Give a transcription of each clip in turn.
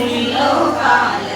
Oh God.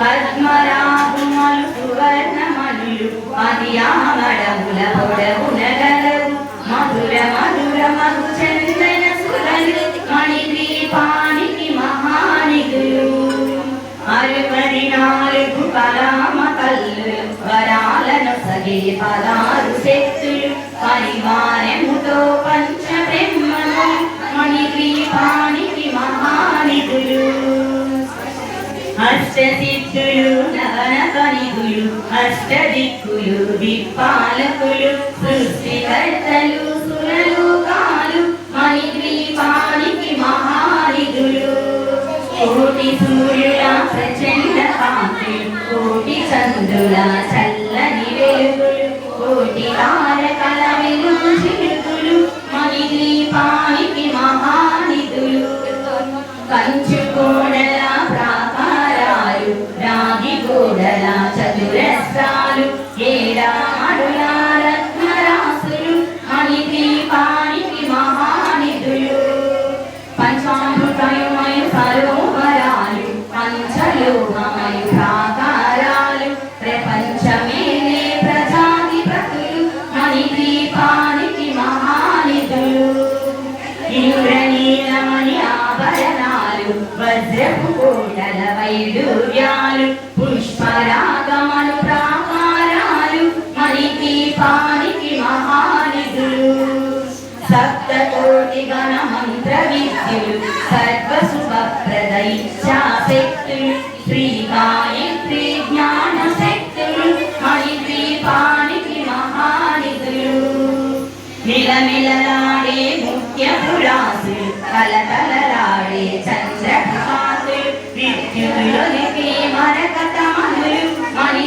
పద్మరాగుమలు సువర్ణమణులు అది పొడవున గలవు మధుర మధుర మధు చందన సురలు మహానిధులు. నాలుగు కల్లు అష్టదిక్కులు అష్ట సృష్టికర్తలు సురలోకాలు మణి ద్వీపానికి మహానిధులు. కోటి సూర్యుల ప్రచండ కాంతి కోటి చంద్రుల చల్లని వెలుగులు గణ మంత్ర విద్యులు సర్వ ప్రదై శక్తులు శ్రీ గాయత్రి జ్ఞాన శక్తులు మణి పానికి మహానిధులు. మిలమిలలాడే ముఖ్య పురాసులు కలకలలాడే చంద్రకాంతులు విద్యుతులొలిపి మరకతమనులు మణి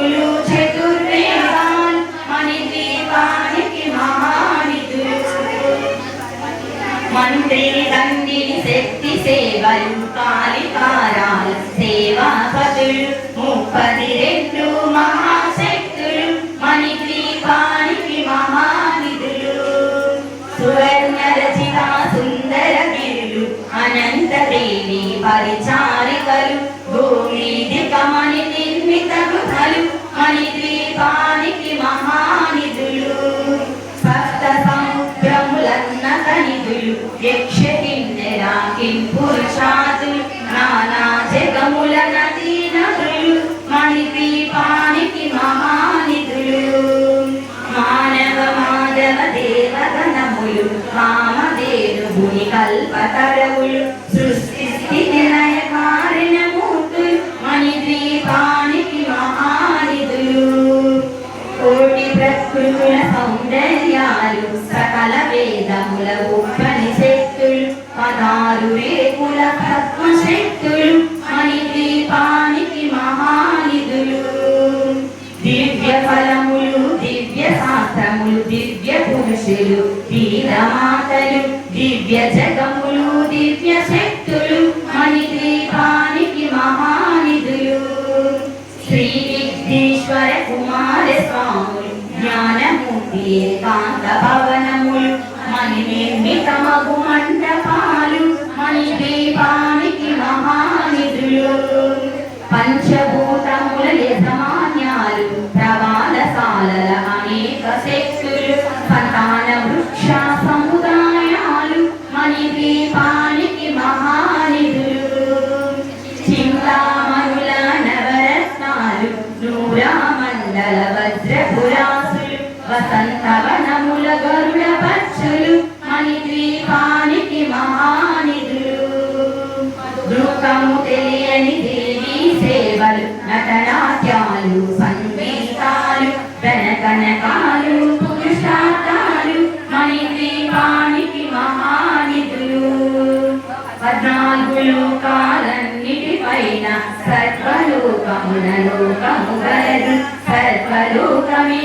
పృథువులు చతుర్వేదాలు మణి దీపానికి మహానిధులు. మంత్రిని దండిని శక్తి సేవలు సేవాపతులు. ముప్పది రెండు మహా పురుషాదులు నానా జగముల నదీ నదులు మణి మహానిధులు. మానవ మాధవ దేవగణములు కామధేను దివ్య జగములు దివ్య శక్తులు మణిద్వీపానికి మహానిధులు. శ్రీ విఘ్నేశ్వర కుమార స్వాములు జ్ఞానమూర్తి ఏకాంత భవనములు మణి నిర్మితమగు మండపాలు మణి దీపానికి మహానిధులు. పంచభూతముల వసంత వనముల గరుడ పచ్చులు మణి ద్వీపానికి మహానిధులు. దృకము తెలియని దేవి సేవలు నటనాట్యాలు సంగీతాలు ధనకనకాలు పురుషార్థాలు మణిద్వీపానికి మహానిధులు. పద్నాలుగు లోకాలన్నిటిపైన సర్వలోకమున లోకము గలదు సర్వలోకమే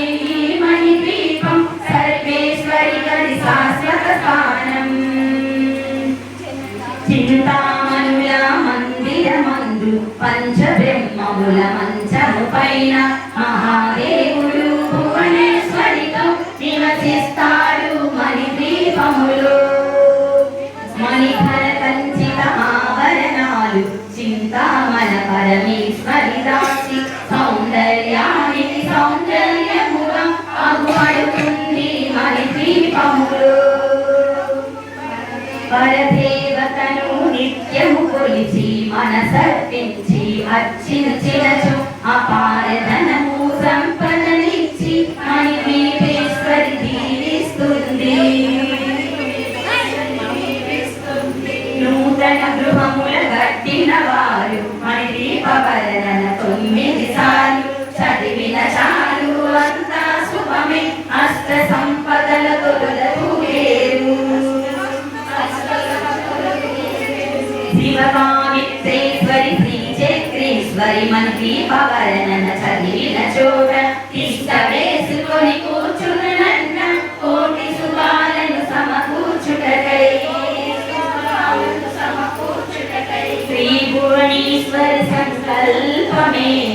మందిరమందు పంచబ్రహ్మముల మంచము పైన మహాదేవ కొలిచి మనసర్పించి అర్చించినచు చిరచు అపారధనం మన మంత్రి చదివిన చోట ఇష్ట వేసుకొని కూర్చున్న కోటి శుభాలను సమకూర్చుటకై. శ్రీ భువనేశ్వర సంకల్పమే